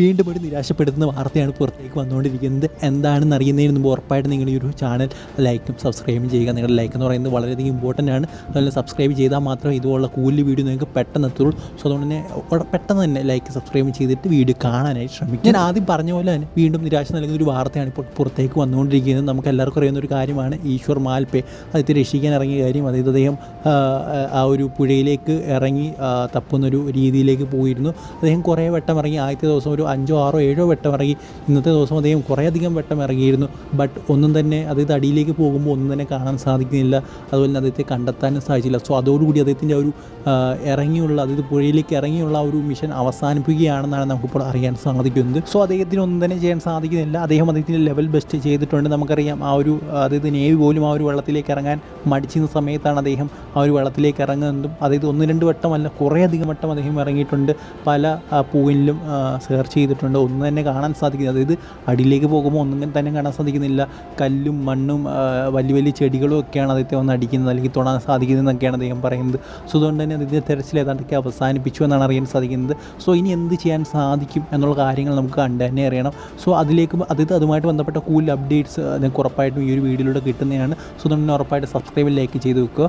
വീണ്ടും ഒരു നിരാശപ്പെടുത്തുന്ന വാർത്തയാണ് പുറത്തേക്ക് വന്നുകൊണ്ടിരിക്കുന്നത്. എന്താണെന്ന് അറിയുന്നതിന് മുമ്പ് ഉറപ്പായിട്ട് നിങ്ങൾ ഈ ഒരു ചാനൽ ലൈക്കും സബ്സ്ക്രൈബും ചെയ്യുക. നിങ്ങളുടെ ലൈക്ക് എന്ന് പറയുന്നത് വളരെയധികം ഇമ്പോർട്ടന്റ് ആണ്. അതുപോലെ സബ്സ്ക്രൈബ് ചെയ്താൽ മാത്രമേ ഇതുപോലുള്ള കൂടുതൽ വീഡിയോ നിങ്ങൾക്ക് പെട്ടെന്ന് എത്തുള്ളൂ. സോ അതുകൊണ്ട് തന്നെ പെട്ടെന്ന് തന്നെ ലൈക്ക് സബ്സ്ക്രൈബ് ചെയ്തിട്ട് വീഡിയോ കാണാനായിട്ട് ശ്രമിക്കും ഞാൻ ആദ്യം പറഞ്ഞ പോലെ തന്നെ വീണ്ടും നിരാശ നൽകുന്ന ഒരു വാർത്തയാണ് ഇപ്പോൾ പുറത്തേക്ക് വന്നുകൊണ്ടിരിക്കുന്നത്. നമുക്ക് എല്ലാവർക്കും അറിയുന്ന ഒരു കാര്യമാണ്. ഈശ്വർ മാൽപേ അദ്ദേഹത്തെ രക്ഷിക്കാൻ ഇറങ്ങിയ കാര്യം. അതായത് അദ്ദേഹം ആ, ഒരു പുഴയിലേക്ക് ഇറങ്ങി തപ്പുന്നൊരു രീതിയിലേക്ക് പോയിരുന്നു. അദ്ദേഹം കുറേ വട്ടം ഇറങ്ങി. ആദ്യത്തെ ദിവസം ഒരു അഞ്ചോ ആറോ ഏഴോ വെട്ടം ഇറങ്ങി ഇന്നത്തെ ദിവസം അദ്ദേഹം കുറേയധികം വെട്ടം ഇറങ്ങിയിരുന്നു. ബട്ട് ഒന്നും തന്നെ അദ്ദേഹത്തെ അടിയിലേക്ക് പോകുമ്പോൾ ഒന്നും തന്നെ കാണാൻ സാധിക്കുന്നില്ല. അതുപോലെ തന്നെ അദ്ദേഹത്തെ കണ്ടെത്താനും സാധിച്ചില്ല. സോ അതോടുകൂടി അദ്ദേഹത്തിന്റെ ഒരു ഇറങ്ങിയുള്ള അതായത് പുഴയിലേക്ക് ഇറങ്ങിയുള്ള ഒരു മിഷൻ അവസാനിപ്പിക്കുകയാണെന്നാണ് നമുക്കിപ്പോൾ അറിയാൻ സാധിക്കുന്നത്. സോ അദ്ദേഹത്തിന് ഒന്നും തന്നെ ചെയ്യാൻ സാധിക്കുന്നില്ല. അദ്ദേഹം അദ്ദേഹത്തിന്റെ ലെവൽ ബെസ്റ്റ് ചെയ്തിട്ടുണ്ട്. നമുക്കറിയാം ആ ഒരു അതായത് നേവി പോലും ആ ഒരു വെള്ളത്തിലേക്ക് ഇറങ്ങാൻ മടിച്ചിരുന്ന സമയത്താണ് അദ്ദേഹം ആ ഒരു വെള്ളത്തിലേക്ക് ഇറങ്ങുന്നതും. അതായത് ഒന്ന് രണ്ട് വട്ടമല്ല കുറേയധികം വട്ടം അദ്ദേഹം ഇറങ്ങിയിട്ടുണ്ട്. പല പൂവിലും സെർച്ച് ചെയ്തിട്ടുണ്ട്. ഒന്നും തന്നെ കാണാൻ സാധിക്കുന്നത് അതായത് അടിയിലേക്ക് പോകുമ്പോൾ ഒന്നും തന്നെ കാണാൻ സാധിക്കുന്നില്ല. കല്ലും മണ്ണും വലിയ വലിയ ചെടികളും ഒക്കെയാണ് അദ്ദേഹത്തെ വന്ന് അടിക്കുന്നത് അല്ലെങ്കിൽ തൊടാൻ സാധിക്കുന്നതെന്നൊക്കെയാണ് അദ്ദേഹം പറയുന്നത്. സോ അതുകൊണ്ട് തന്നെ അതിന്റെ തെരച്ചിൽ ഏതാണ്ടൊക്കെ അവസാനിപ്പിച്ചു എന്നാണ് അറിയാൻ സാധിക്കുന്നത്. സോ ഇനി എന്ത് ചെയ്യാൻ സാധിക്കും എന്നുള്ള കാര്യങ്ങൾ നമുക്ക് കണ്ടു തന്നെ അറിയണം. സോ അതിലേക്ക് അതായത് അതുമായിട്ട് ബന്ധപ്പെട്ട കൂടുതൽ അപ്ഡേറ്റ്സ് നിങ്ങൾക്ക് ഉറപ്പായിട്ടും ഈ ഒരു വീഡിയോയിലൂടെ കിട്ടുന്നതാണ്. സോ അതുകൊണ്ട് ഉറപ്പായിട്ട് സബ്സ്ക്രൈബ് ലൈക്ക് ചെയ്ത് വെക്കുക.